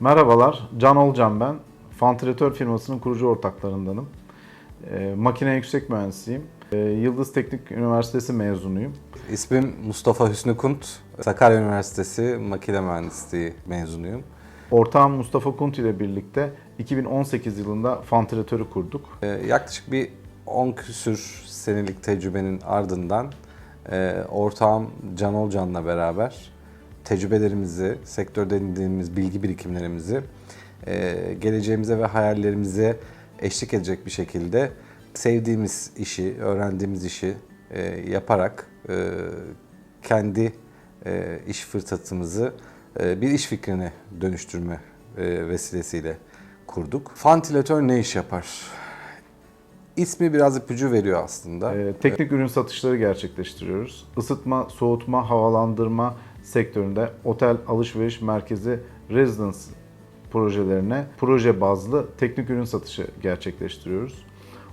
Merhabalar, Can Olcan ben. Fantilatör firmasının kurucu ortaklarındanım. Ee, makine yüksek mühendisiyim. Ee, Yıldız Teknik Üniversitesi mezunuyum. İsmim Mustafa Hüsnü Kunt. Sakarya Üniversitesi Makine Mühendisliği mezunuyum. Ortağım Mustafa Kunt ile birlikte 2018 yılında fantilatörü kurduk. Ee, yaklaşık bir 10 küsür senelik tecrübenin ardından e, ortağım Can Olcan'la beraber tecrübelerimizi, sektörde edindiğimiz bilgi birikimlerimizi e, geleceğimize ve hayallerimize eşlik edecek bir şekilde sevdiğimiz işi, öğrendiğimiz işi e, yaparak e, kendi e, iş fırsatımızı e, bir iş fikrine dönüştürme e, vesilesiyle kurduk. Fantilatör ne iş yapar? İsmi biraz ipucu veriyor aslında. Ee, teknik ürün satışları gerçekleştiriyoruz. Isıtma, soğutma, havalandırma sektöründe otel, alışveriş merkezi, residence projelerine proje bazlı teknik ürün satışı gerçekleştiriyoruz.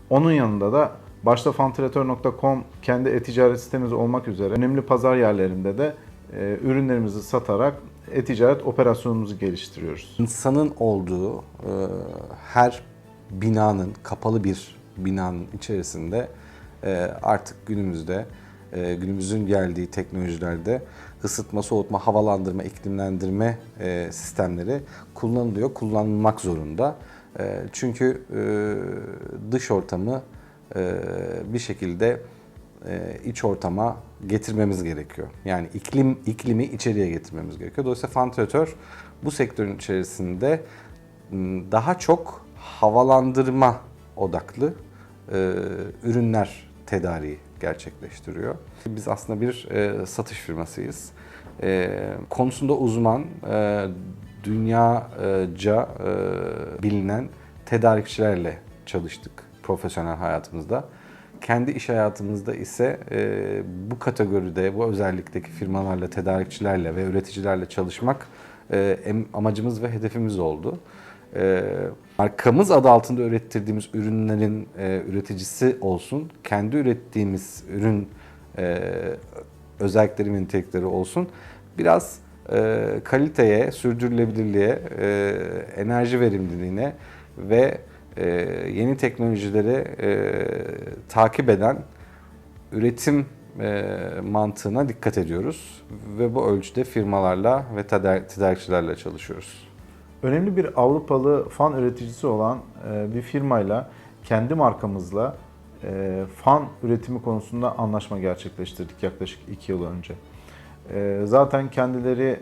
Onun yanında da başta fantilatör.com kendi e-ticaret sitemiz olmak üzere önemli pazar yerlerinde de e, ürünlerimizi satarak e-ticaret operasyonumuzu geliştiriyoruz. İnsanın olduğu e, her binanın, kapalı bir binanın içerisinde e, artık günümüzde, e, günümüzün geldiği teknolojilerde ısıtma, soğutma, havalandırma, iklimlendirme e, sistemleri kullanılıyor, kullanılmak zorunda. E, çünkü e, dış ortamı e, bir şekilde iç ortama getirmemiz gerekiyor. Yani iklim iklimi içeriye getirmemiz gerekiyor. Dolayısıyla fantilatör bu sektörün içerisinde daha çok havalandırma odaklı ürünler tedariği gerçekleştiriyor. Biz aslında bir e, satış firmasıyız. E, konusunda uzman, e, dünyaca e, bilinen tedarikçilerle çalıştık profesyonel hayatımızda. Kendi iş hayatımızda ise e, bu kategoride, bu özellikteki firmalarla, tedarikçilerle ve üreticilerle çalışmak e, amacımız ve hedefimiz oldu. E, markamız adı altında ürettirdiğimiz ürünlerin e, üreticisi olsun, kendi ürettiğimiz ürün e, özellikleri nitelikleri olsun. Biraz e, kaliteye, sürdürülebilirliğe, e, enerji verimliliğine ve e, yeni teknolojileri e, takip eden üretim e, mantığına dikkat ediyoruz ve bu ölçüde firmalarla ve tedar- tedarikçilerle çalışıyoruz. Önemli bir Avrupalı fan üreticisi olan e, bir firmayla kendi markamızla e, fan üretimi konusunda anlaşma gerçekleştirdik yaklaşık 2 yıl önce. E, Zaten kendileri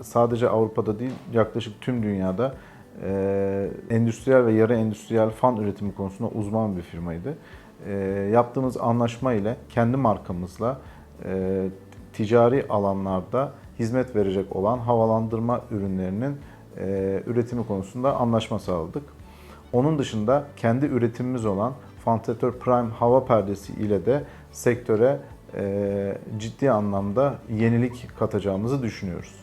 sadece Avrupa'da değil yaklaşık tüm dünyada endüstriyel ve yarı endüstriyel fan üretimi konusunda uzman bir firmaydı. Yaptığımız anlaşma ile kendi markamızla ticari alanlarda hizmet verecek olan havalandırma ürünlerinin e, üretimi konusunda anlaşma sağladık. Onun dışında kendi üretimimiz olan Fantilatör Prime hava perdesi ile de sektöre e, ciddi anlamda yenilik katacağımızı düşünüyoruz.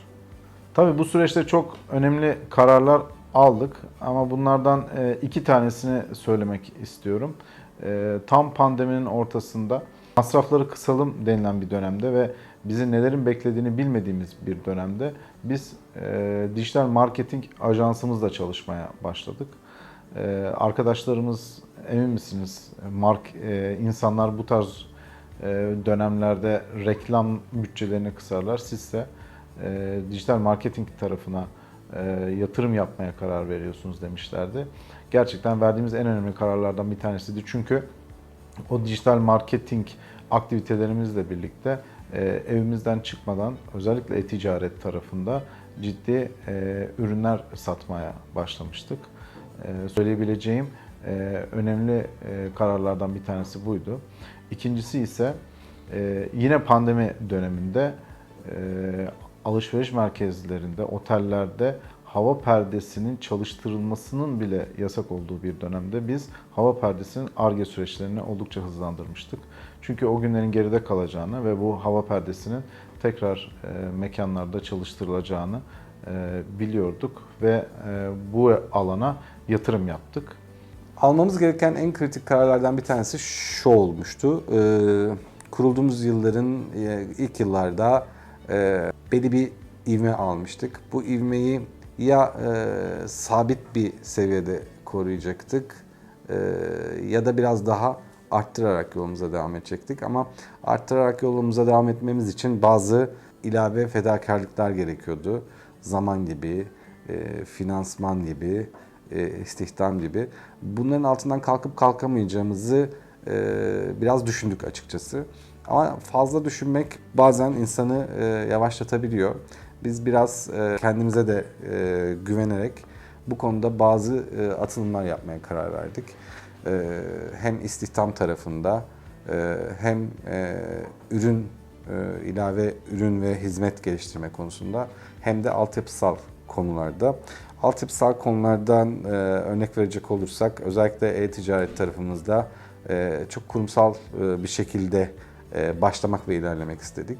Tabii bu süreçte çok önemli kararlar aldık ama bunlardan e, iki tanesini söylemek istiyorum. E, Tam pandeminin ortasında masrafları kısalım denilen bir dönemde ve bizi nelerin beklediğini bilmediğimiz bir dönemde biz e, dijital marketing ajansımızla çalışmaya başladık. E, Arkadaşlarımız emin misiniz mark e, insanlar bu tarz e, dönemlerde reklam bütçelerini kısarlar. Sizse e, dijital marketing tarafına e, yatırım yapmaya karar veriyorsunuz demişlerdi. Gerçekten verdiğimiz en önemli kararlardan bir tanesiydi. Çünkü o dijital marketing aktivitelerimizle birlikte evimizden çıkmadan özellikle e-ticaret tarafında ciddi e, ürünler satmaya başlamıştık. E, söyleyebileceğim e, önemli e, kararlardan bir tanesi buydu. İkincisi ise e, yine pandemi döneminde e, alışveriş merkezlerinde, otellerde hava perdesinin çalıştırılmasının bile yasak olduğu bir dönemde biz hava perdesinin ARGE süreçlerini oldukça hızlandırmıştık. Çünkü o günlerin geride kalacağını ve bu hava perdesinin tekrar e, mekanlarda çalıştırılacağını e, biliyorduk ve e, bu alana yatırım yaptık. Almamız gereken en kritik kararlardan bir tanesi şu olmuştu. Ee, kurulduğumuz yılların e, ilk yıllarda e, belli bir ivme almıştık. Bu ivmeyi ya e, sabit bir seviyede koruyacaktık e, ya da biraz daha arttırarak yolumuza devam edecektik. Ama arttırarak yolumuza devam etmemiz için bazı ilave fedakarlıklar gerekiyordu. Zaman gibi, e, finansman gibi, e, istihdam gibi. Bunların altından kalkıp kalkamayacağımızı e, biraz düşündük açıkçası. Ama fazla düşünmek bazen insanı e, yavaşlatabiliyor. Biz biraz e, kendimize de e, güvenerek bu konuda bazı e, atılımlar yapmaya karar verdik. Hem istihdam tarafında hem ürün ilave ürün ve hizmet geliştirme konusunda hem de altyapısal konularda. Altyapısal konulardan örnek verecek olursak özellikle e-ticaret tarafımızda çok kurumsal bir şekilde başlamak ve ilerlemek istedik.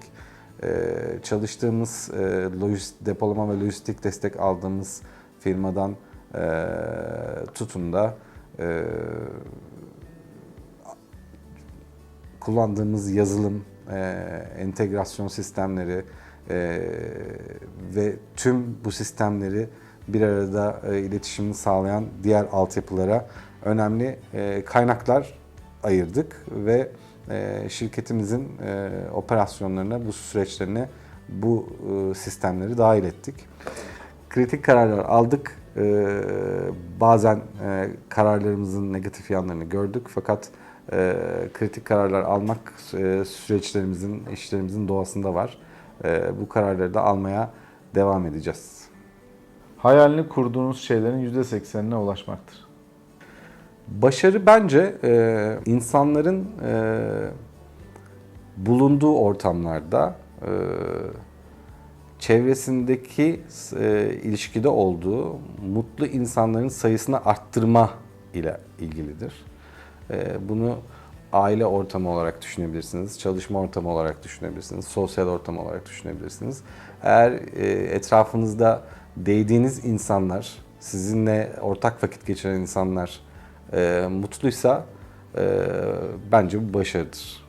E, çalıştığımız e, lojist- depolama ve lojistik destek aldığımız firmadan e, tutun da e, kullandığımız yazılım, entegrasyon sistemleri ve tüm bu sistemleri bir arada iletişimini sağlayan diğer altyapılara önemli kaynaklar ayırdık ve şirketimizin e, operasyonlarına, bu süreçlerine bu e, sistemleri dahil ettik. Kritik kararlar aldık. E, bazen e, kararlarımızın negatif yanlarını gördük fakat kritik kararlar almak süreçlerimizin, işlerimizin doğasında var. E, bu kararları da almaya devam edeceğiz. Hayalini kurduğunuz şeylerin %80'ine ulaşmaktır. Başarı bence e, insanların e, bulunduğu ortamlarda e, çevresindeki e, ilişkide olduğu mutlu insanların sayısını arttırma ile ilgilidir. E, bunu aile ortamı olarak düşünebilirsiniz, çalışma ortamı olarak düşünebilirsiniz, sosyal ortam olarak düşünebilirsiniz. Eğer e, etrafınızda değdiğiniz insanlar, sizinle ortak vakit geçiren insanlar e, mutluysa e, bence bu başarıdır.